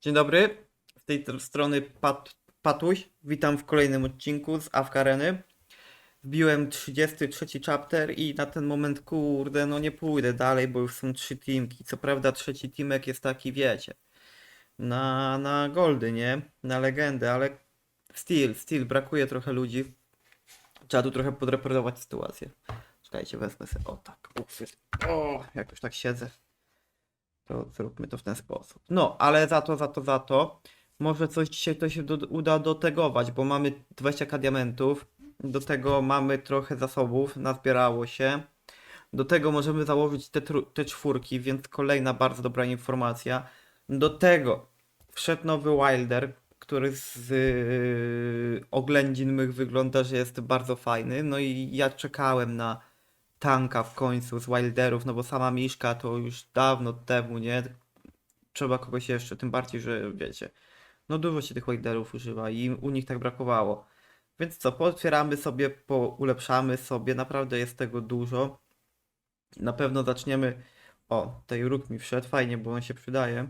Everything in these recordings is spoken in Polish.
Dzień dobry, z tej tr- strony Pat, Patuś. Witam w kolejnym odcinku z Awka Areny. Wbiłem 33 chapter i na ten moment, kurde, no nie pójdę dalej, bo już są trzy teamki. Co prawda trzeci teamek jest taki, wiecie, na, na goldy, nie? Na legendę, ale still, still, brakuje trochę ludzi. Trzeba tu trochę podreperować sytuację. Czekajcie, wezmę sobie, o tak. O, jak już tak siedzę to zróbmy to w ten sposób. No, ale za to, za to, za to. Może coś dzisiaj to się do, uda dotegować, bo mamy 20k diamentów. Do tego mamy trochę zasobów, nazbierało się. Do tego możemy założyć te, te czwórki, więc kolejna bardzo dobra informacja. Do tego wszedł nowy Wilder, który z yy, oględzin mych wygląda, że jest bardzo fajny. No i ja czekałem na tanka w końcu z Wilderów, no bo sama Miszka to już dawno temu, nie? Trzeba kogoś jeszcze, tym bardziej, że wiecie, no dużo się tych Wilderów używa i u nich tak brakowało. Więc co, pootwieramy sobie, ulepszamy sobie, naprawdę jest tego dużo. Na pewno zaczniemy, o, tej róg mi wszedł, fajnie, bo on się przydaje.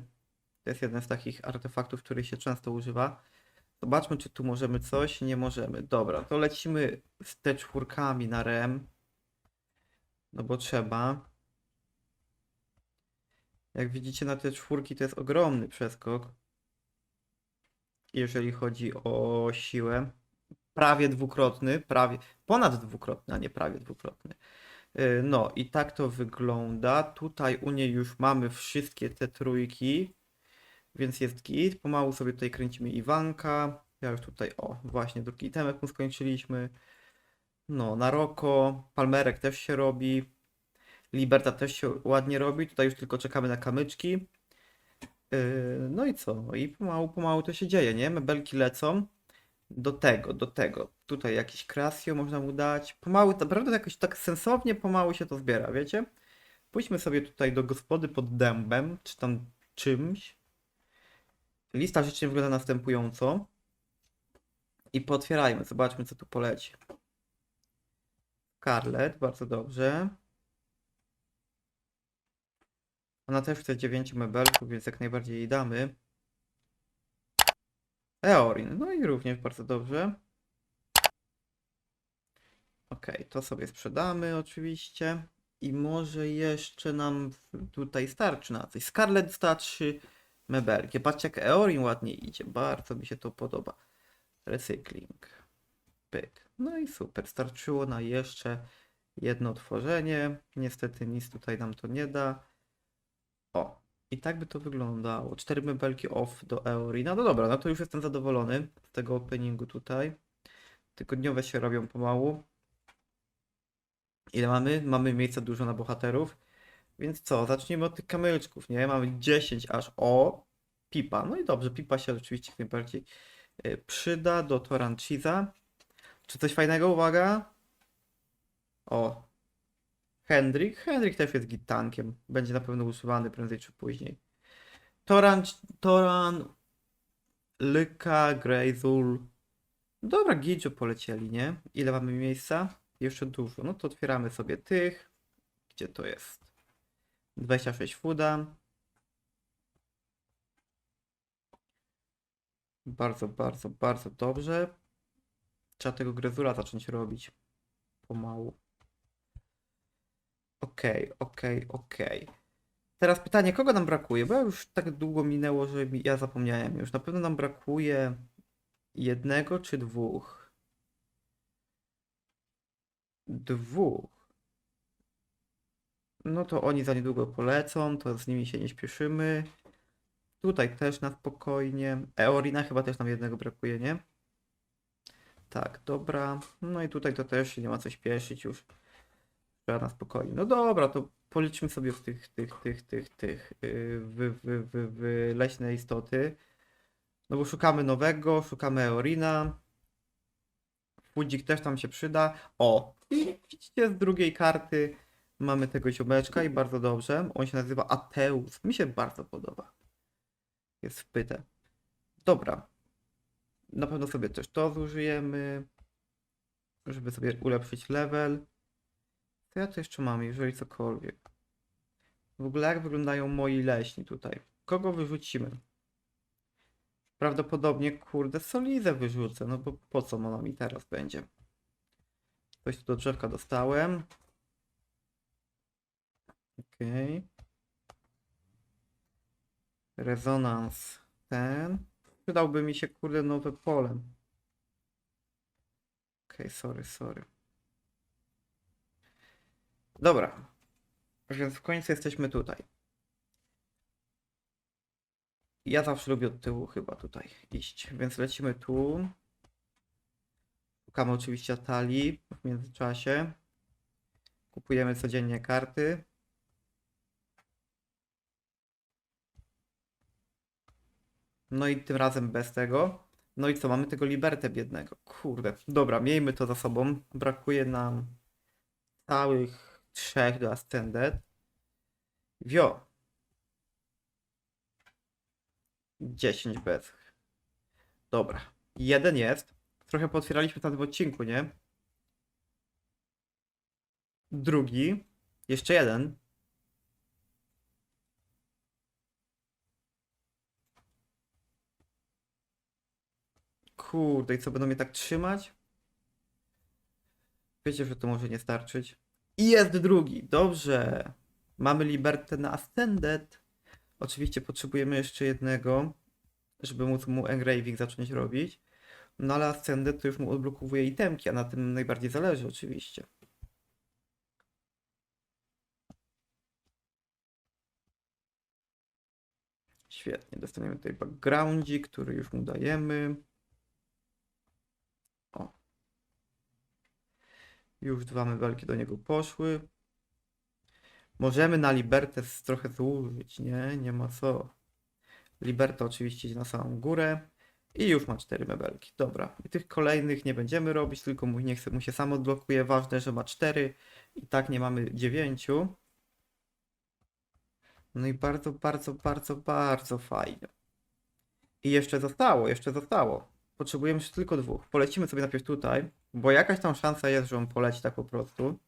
To jest jeden z takich artefaktów, który się często używa. Zobaczmy, czy tu możemy coś, nie możemy. Dobra, to lecimy z te czwórkami na rem. No bo trzeba. Jak widzicie na te czwórki to jest ogromny przeskok. Jeżeli chodzi o siłę. Prawie dwukrotny, prawie, ponad dwukrotny, a nie prawie dwukrotny. Yy, No i tak to wygląda. Tutaj u niej już mamy wszystkie te trójki, więc jest git. Pomału sobie tutaj kręcimy Iwanka. Ja już tutaj, o, właśnie drugi temek mu skończyliśmy. No, na Roko, Palmerek też się robi. Liberta też się ładnie robi. Tutaj już tylko czekamy na kamyczki. Yy, no i co? I pomału, pomału to się dzieje, nie? Mebelki lecą. Do tego, do tego. Tutaj jakiś Krasio można mu dać. Pomału, naprawdę jakoś tak sensownie pomału się to zbiera, wiecie? Pójdźmy sobie tutaj do gospody pod dębem, czy tam czymś. Lista życzeń wygląda następująco. I pootwierajmy, zobaczmy co tu poleci. Scarlett, bardzo dobrze. Ona też chce 9 mebelków, więc jak najbardziej jej damy. Eorin, no i również bardzo dobrze. Ok, to sobie sprzedamy oczywiście. I może jeszcze nam tutaj starczy na coś. Scarlett dostała 3 mebelki. Patrzcie jak Eorin ładnie idzie. Bardzo mi się to podoba. Recykling. Pyk. No i super. Starczyło na jeszcze jedno tworzenie. Niestety nic tutaj nam to nie da. O. I tak by to wyglądało. Cztery mebelki off do Eorina. No dobra, no to już jestem zadowolony z tego openingu tutaj. Tygodniowe się robią pomału. Ile mamy? Mamy miejsca dużo na bohaterów. Więc co? Zacznijmy od tych kamyczków, nie? Mamy 10 aż o Pipa. No i dobrze, Pipa się oczywiście najbardziej y, przyda do Toranchiza. Czy coś fajnego? Uwaga. O. Hendrik. Hendrik też jest git tankiem. Będzie na pewno używany prędzej czy później. Toran, Toran, Lyka, Greyzul. Dobra, Gidziu polecieli, nie? Ile mamy miejsca? Jeszcze dużo. No to otwieramy sobie tych. Gdzie to jest? 26 fuda. Bardzo, bardzo, bardzo dobrze. Trzeba tego grezura zacząć robić. Pomału. Okej, okej, okej. Teraz pytanie, kogo nam brakuje? Bo już tak długo minęło, że ja zapomniałem już. Na pewno nam brakuje jednego czy dwóch? Dwóch. No to oni za niedługo polecą, to z nimi się nie śpieszymy. Tutaj też na spokojnie. Eorina chyba też nam jednego brakuje, nie? Tak, dobra. No i tutaj to też nie ma co śpieszyć już. Trzeba na spokojnie. No dobra, to policzmy sobie w tych, tych, tych, tych, tych, yy, leśne istoty. No bo szukamy nowego, szukamy Eorina. Fudzik też tam się przyda. O! I widzicie z drugiej karty mamy tego ziomeczka i bardzo dobrze. On się nazywa Ateus. Mi się bardzo podoba. Jest wpyte. Dobra. Na pewno sobie też to zużyjemy, żeby sobie ulepszyć level. Co ja tu jeszcze mam, jeżeli cokolwiek? W ogóle jak wyglądają moi leśni tutaj? Kogo wyrzucimy? prawdopodobnie, kurde, Solizę wyrzucę, no bo po co ona mi teraz będzie? Coś tu do drzewka dostałem. Okej. Rezonans ten. Przydałby mi się, kurde, nowe pole. Okej, sorry, sorry. Dobra. Więc w końcu jesteśmy tutaj. Ja zawsze lubię od tyłu chyba tutaj iść, więc lecimy tu. Szukamy oczywiście talii w międzyczasie. Kupujemy codziennie karty. No i tym razem bez tego. No i co, mamy tego Libertę biednego. Kurde, dobra, miejmy to za sobą. Brakuje nam całych trzech do Ascended. Wio. 10 bez. Dobra. Jeden jest. Trochę potwieraliśmy na tym odcinku, nie? Drugi. Jeszcze jeden. Kurde, i co będą mnie tak trzymać? Wiecie, że to może nie starczyć. I jest drugi. Dobrze. Mamy Libertę na Ascended. Oczywiście potrzebujemy jeszcze jednego, żeby móc mu engraving zacząć robić. No ale Ascended to już mu odblokowuje itemki, a na tym najbardziej zależy oczywiście. Świetnie, dostaniemy tutaj backgroundzik, który już mu dajemy. Już dwa mebelki do niego poszły. Możemy na Libertę z- trochę zużyć, nie? Nie ma co. Liberta oczywiście idzie na samą górę. I już ma cztery mebelki. Dobra. I tych kolejnych nie będziemy robić, tylko mu, niech se- mu się sam odblokuje. Ważne, że ma cztery. I tak nie mamy dziewięciu. No i bardzo, bardzo, bardzo, bardzo fajnie. I jeszcze zostało, jeszcze zostało. Potrzebujemy jeszcze tylko dwóch. Polecimy sobie najpierw tutaj, bo jakaś tam szansa jest, że on poleci tak po prostu.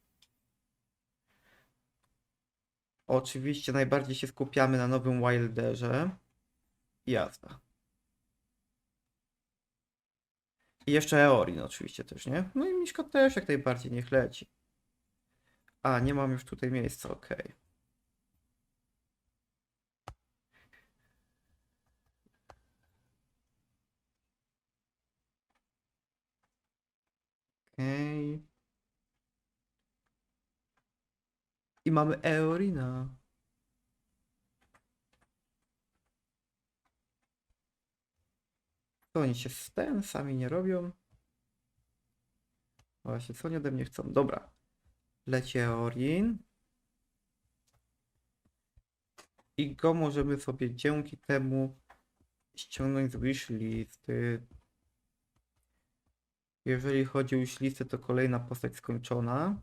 Oczywiście najbardziej się skupiamy na nowym Wilderze. Jazda. I jeszcze Eorin oczywiście też, nie? No i Miszka też jak najbardziej niech leci. A, nie mam już tutaj miejsca, okej. Okej. I mamy Eorina. To oni się z tym sami nie robią. Właśnie, co oni ode mnie chcą? Dobra. Leci Eorin. I go możemy sobie dzięki temu ściągnąć z wishlisty. Jeżeli chodzi o wishlistę, to kolejna postać skończona.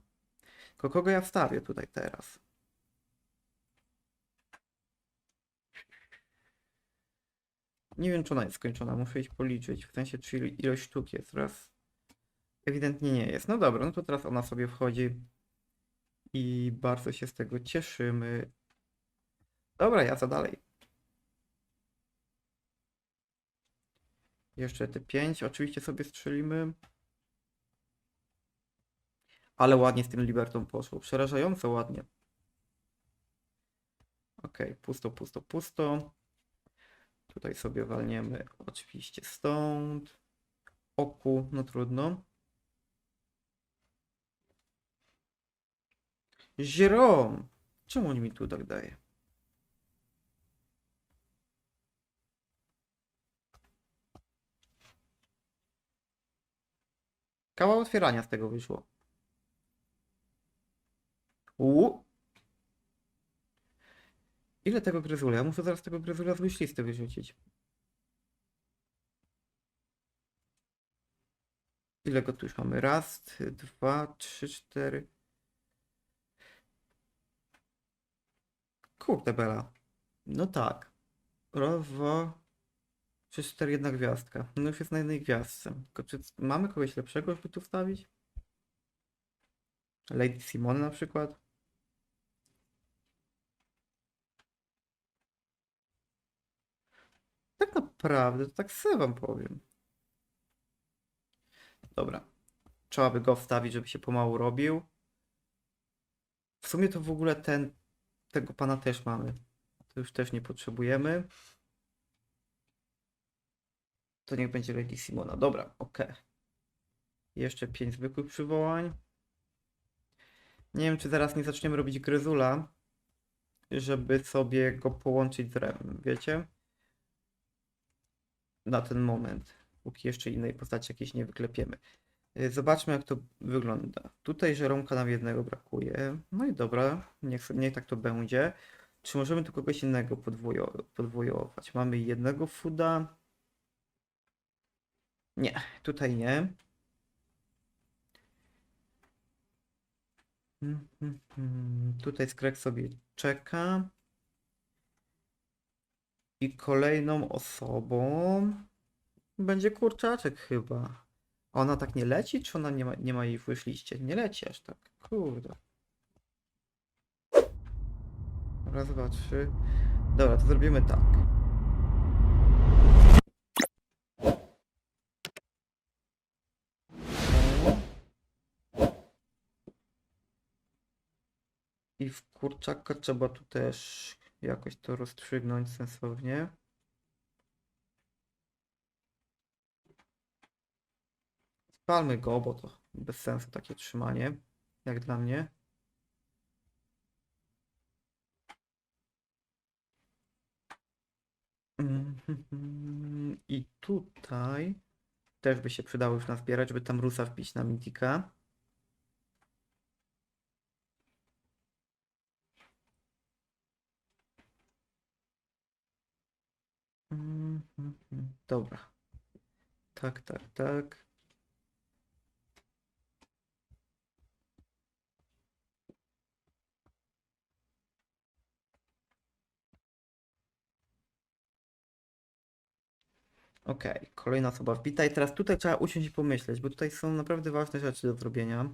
Tylko kogo ja wstawię tutaj teraz? Nie wiem, czy ona jest skończona. Muszę iść policzyć. W sensie, czy il- ilość sztuk jest. Raz. Ewidentnie nie jest. No dobra, no to teraz ona sobie wchodzi. I bardzo się z tego cieszymy. Dobra, ja co dalej? Jeszcze te pięć oczywiście sobie strzelimy. Ale ładnie z tym Libertą poszło. Przerażająco ładnie. Okej, pusto, pusto, pusto. Tutaj sobie walniemy oczywiście stąd. Oku, no trudno. Zirom! Czemu on mi tu tak daje? Kawał otwierania z tego wyszło. U. Ile tego gryzula? Ja muszę zaraz tego gryzula z myślisty wyrzucić. Ile go tu już mamy? Raz, dwa, trzy, cztery. Kurde bela. No tak. Raz, trzy, cztery, jedna gwiazdka. No już jest na jednej gwiazdce. Tylko czy mamy kogoś lepszego, żeby tu wstawić? Lady Simone na przykład? Tak na naprawdę, to tak sobie wam powiem. Dobra. Trzeba by go wstawić, żeby się pomału robił. W sumie to w ogóle ten, tego pana też mamy. To już też nie potrzebujemy. To niech będzie Lady Simona. Dobra, ok. Jeszcze pięć zwykłych przywołań. Nie wiem, czy zaraz nie zaczniemy robić gryzula, żeby sobie go połączyć z Remem, wiecie? Na ten moment, póki jeszcze innej postaci jakiejś nie wyklepiemy. Y, Zobaczmy, jak to wygląda. Tutaj żeromka nam jednego brakuje. No i dobra, niech, niech tak to będzie. Czy możemy tu kogoś innego podwojo- podwojować? Mamy jednego fooda. Nie, tutaj nie. Mm, mm, mm. Tutaj skrek sobie czeka. I kolejną osobą będzie kurczaczek chyba. Ona tak nie leci, czy ona nie ma, nie ma jej w wyszliście? Nie leci aż tak. Kurde. Raz, dwa, trzy. Dobra, to zrobimy tak. I w kurczaka trzeba tu też jakoś to rozstrzygnąć sensownie. Spalmy go, bo to bez sensu takie trzymanie, jak dla mnie. I tutaj też by się przydało już nazbierać, żeby tam Rusa wbić na Mitika. Dobra. Tak, tak, tak. Okej, kolejna osoba wbita i teraz tutaj trzeba usiąść i pomyśleć, bo tutaj są naprawdę ważne rzeczy do zrobienia.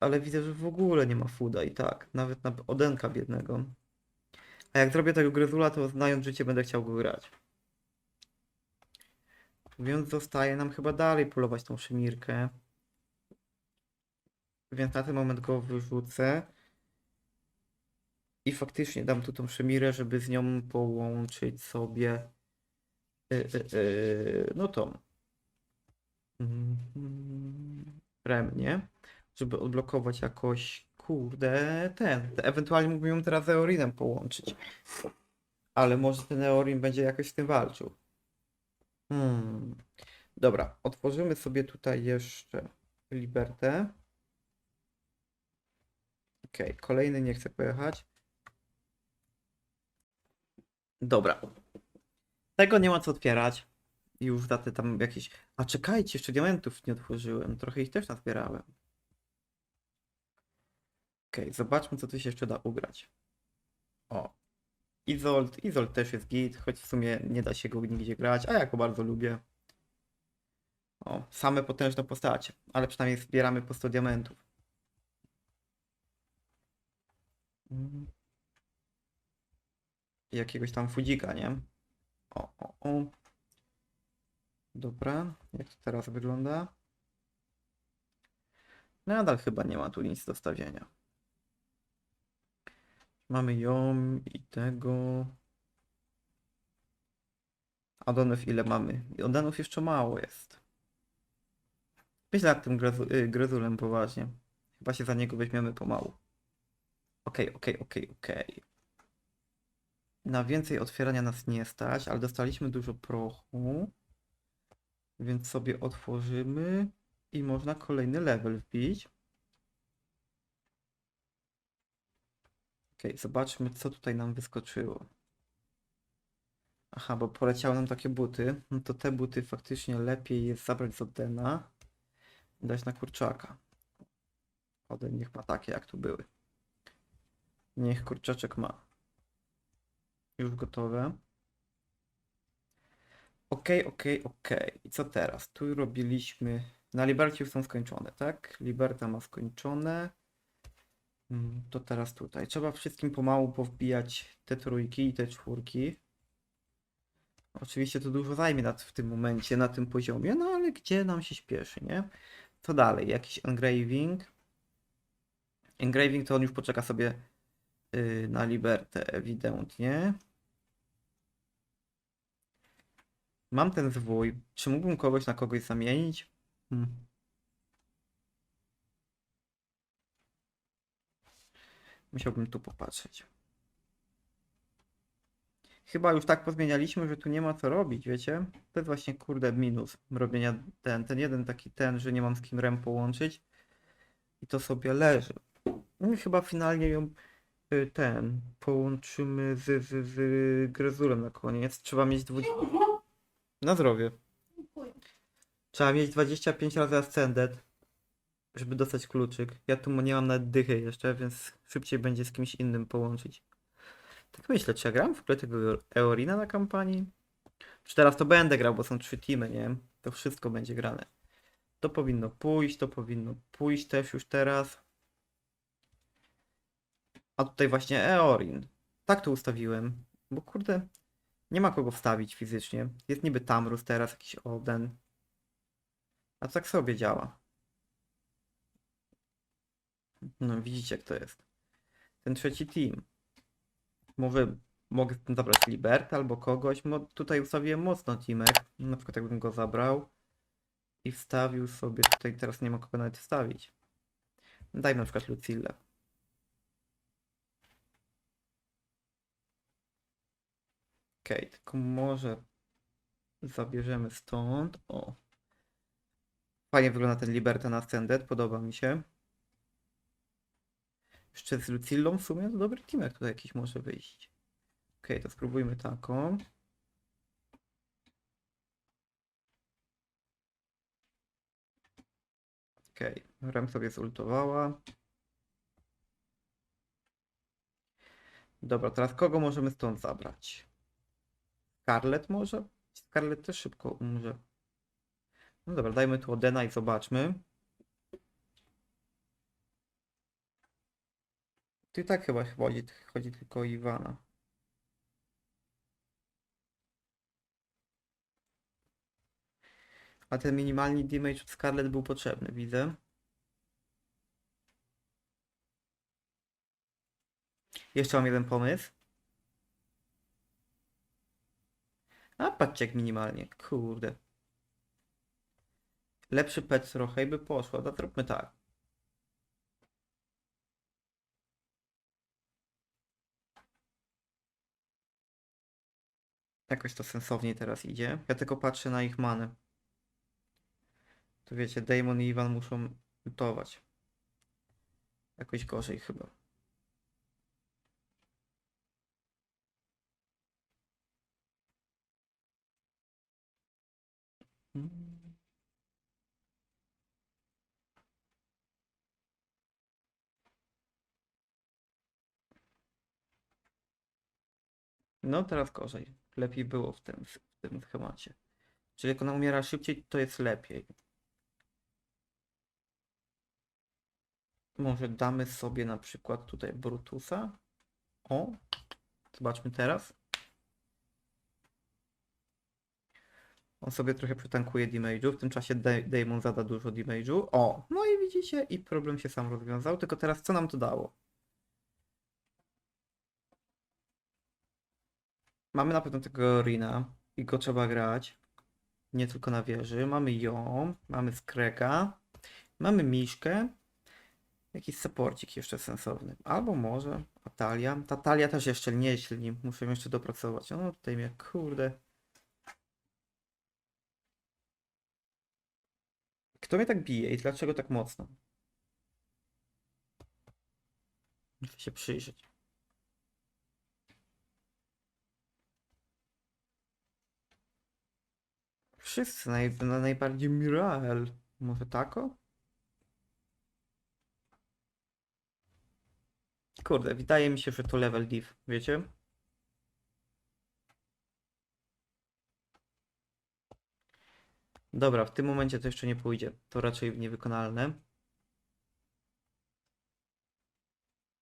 Ale widzę, że w ogóle nie ma fooda i tak, nawet na Odenka biednego. A jak zrobię tego gryzula, to znając życie będę chciał go grać. Więc zostaje nam chyba dalej polować tą szymirkę. Więc na ten moment go wyrzucę. I faktycznie dam tu tą szymirę, żeby z nią połączyć sobie y, y, y, no tą Mhm. rem, nie? Żeby odblokować jakoś, kurde, ten. Ewentualnie mógłbym ją teraz z Eorinem połączyć. Ale może ten Eorin będzie jakoś z tym walczył. Hmm. Dobra, otworzymy sobie tutaj jeszcze Libertę. Okej, kolejny nie chce pojechać. Dobra. Tego nie ma co otwierać. Już za te tam jakieś. A czekajcie, jeszcze diamentów nie otworzyłem. Trochę ich też nazbierałem. Okej, zobaczmy, co tu się jeszcze da ugrać. O. Izolt. Izolt też jest git, choć w sumie nie da się go nigdzie grać, a ja go bardzo lubię. O, same potężne postacie, ale przynajmniej zbieramy po 100 diamentów. Jakiegoś tam fudzika, nie? O, o, o. Dobra, jak to teraz wygląda? Nadal chyba nie ma tu nic do stawienia. Mamy ją i tego. Adonów ile mamy? Adonów jeszcze mało jest. Myślę nad tym grezu- y, grezulem poważnie. Chyba się za niego weźmiemy pomału. Okej, okej, okej, okej. Na więcej otwierania nas nie stać, ale dostaliśmy dużo prochu. Więc sobie otworzymy i można kolejny level wbić. Okej, zobaczmy co tutaj nam wyskoczyło. Aha, bo poleciały nam takie buty. No to te buty faktycznie lepiej jest zabrać z Odena. i Dać na kurczaka. Oden niech ma takie jak tu były. Niech kurczaczek ma. Już gotowe. Okej, okej, okej. I co teraz? Tu robiliśmy. Na Libercie już są skończone, tak? Liberta ma skończone. Mm, To teraz tutaj. Trzeba wszystkim pomału powbijać te trójki i te czwórki. Oczywiście to dużo zajmie na, w tym momencie, na tym poziomie, no ale gdzie nam się śpieszy, nie? Co dalej? Jakiś engraving. Engraving to on już poczeka sobie yy, na Libertę, ewidentnie. Mam ten zwój. Czy mógłbym kogoś na kogoś zamienić? Hmm. Musiałbym tu popatrzeć. Chyba już tak pozmienialiśmy, że tu nie ma co robić, wiecie? To jest właśnie kurde minus robienia ten, ten jeden taki ten, że nie mam z kim rem połączyć i to sobie leży. No i chyba finalnie ją y, ten połączymy z, z, z Grezulem na koniec. Trzeba mieć 20... Na zdrowie. Trzeba mieć 25 razy ascended, żeby dostać kluczyk. Ja tu nie mam nawet dychy jeszcze, więc szybciej będzie z kimś innym połączyć. Tak myślę, czy ja gram w ogóle tego Eorina na kampanii? Czy teraz to będę grał, bo są trzy teamy, nie? To wszystko będzie grane. To powinno pójść, to powinno pójść też już teraz. A tutaj właśnie Eorin. Tak to ustawiłem, bo kurde, nie ma kogo wstawić fizycznie. Jest niby Tamrus teraz, jakiś Oden. A tak sobie działa. No widzicie jak to jest. Ten trzeci team. Może mogę zabrać Libertę albo kogoś. Mo tutaj ustawiłem mocno teamek. Na przykład jakbym go zabrał i wstawił sobie tutaj, teraz nie ma kogo nawet wstawić. Dajmy na przykład Lucille. Okej, tylko może zabierzemy stąd. O. Fajnie wygląda ten Liberta na Ascended, podoba mi się. Jeszcze z Lucillą w sumie to dobry teamek tutaj jakiś może wyjść. Okej, to spróbujmy taką. Okej, Rem sobie zultowała. Dobra, teraz kogo możemy stąd zabrać? Scarlet może? Scarlet też szybko umrze. No dobra, dajmy tu Odena i zobaczmy. Tu i tak chyba chodzi, chodzi tylko o Iwana. A ten minimalny damage od Scarlet był potrzebny, widzę. Jeszcze mam jeden pomysł. A patrzcie jak minimalnie, kurde. Lepszy pet trochę i by poszło, to zróbmy tak. Jakoś to sensowniej teraz idzie. Ja tylko patrzę na ich manę. Tu wiecie, Damon i Iwan muszą lutować. Jakoś gorzej chyba. No teraz gorzej. Lepiej było w tym, w tym schemacie. Czyli jak ona umiera szybciej, to jest lepiej. Może damy sobie na przykład tutaj Brutusa. O, zobaczmy teraz. On sobie trochę przetankuje damage'u, w tym czasie Da- Damon zada dużo damage'u. O, no i widzicie, i problem się sam rozwiązał. Tylko teraz co nam to dało? Mamy na pewno tego Rina i go trzeba grać. Nie tylko na wieży. Mamy ją, mamy Skreka, mamy Miszkę. Jakiś supporcik jeszcze sensowny. Albo może Atalia. Ta Talia też jeszcze nieźli. Muszę ją jeszcze dopracować. No tutaj mnie, kurde. Kto mnie tak bije i dlaczego tak mocno? Muszę się przyjrzeć. Wszyscy, naj, na najbardziej Mirael. Może tako? Kurde, wydaje mi się, że to level div, wiecie? Dobra, w tym momencie to jeszcze nie pójdzie. To raczej niewykonalne.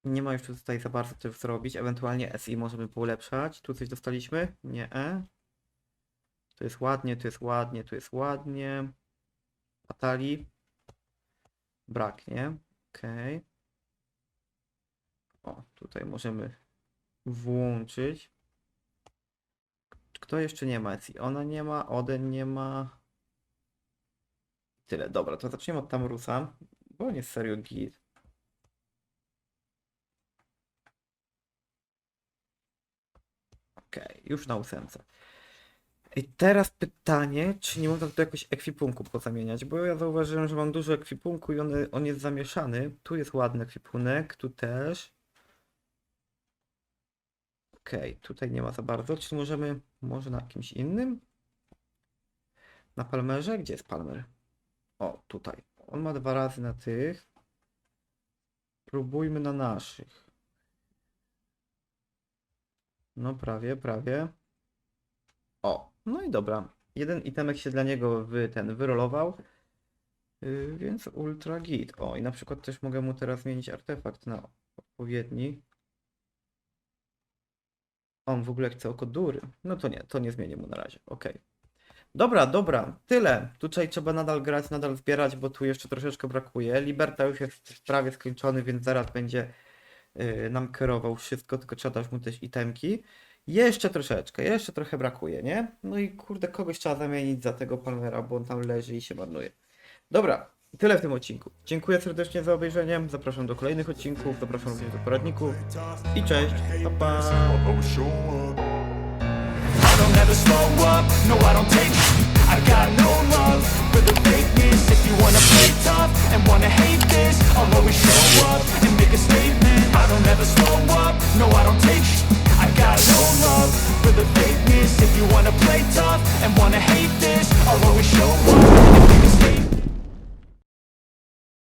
Nie ma już tutaj za bardzo też zrobić. Ewentualnie SI możemy polepszać. Tu coś dostaliśmy? Nie. Tu jest ładnie, tu jest ładnie, tu jest ładnie. Atali. Braknie. Okej. O, tutaj możemy włączyć. Kto jeszcze nie ma SI? Ona nie ma, Oden nie ma. Tyle. Dobra, to zaczniemy od Tamurusa, bo on jest serio git. Okej, już na ósemce. I teraz pytanie, czy nie można tu jakoś ekwipunku pozamieniać, bo ja zauważyłem, że mam dużo ekwipunku i on, on jest zamieszany. Tu jest ładny ekwipunek, tu też. Okej, tutaj nie ma za bardzo. Czy możemy, może na kimś innym? Na Palmerze? Gdzie jest Palmer? O, tutaj. On ma dwa razy na tych. Próbujmy na naszych. No prawie, prawie. O, no i dobra. Jeden itemek się dla niego wy, ten wyrolował. Yy, więc ultra git. O, i na przykład też mogę mu teraz zmienić artefakt na odpowiedni. On w ogóle chce oko dury. No to nie, to nie zmienię mu na razie. Okej. Dobra, dobra, tyle. Tutaj trzeba nadal grać, nadal zbierać, bo tu jeszcze troszeczkę brakuje. Liberta już jest prawie skończony, więc zaraz będzie yy, nam kierował wszystko, tylko trzeba dać mu też itemki. Jeszcze troszeczkę, jeszcze trochę brakuje, nie? No i kurde, kogoś trzeba zamienić za tego Palmera, bo on tam leży i się marnuje. Dobra, tyle w tym odcinku. Dziękuję serdecznie za obejrzenie, zapraszam do kolejnych odcinków, zapraszam również do poradników. I cześć, pa pa! no I got no love for the fakeness. If you wanna play tough and wanna hate this I'll always show up and make a statement. I don't ever slow up, no I don't take got no love for the fakeness. If you wanna play tough and wanna hate this I'll always show up. And make a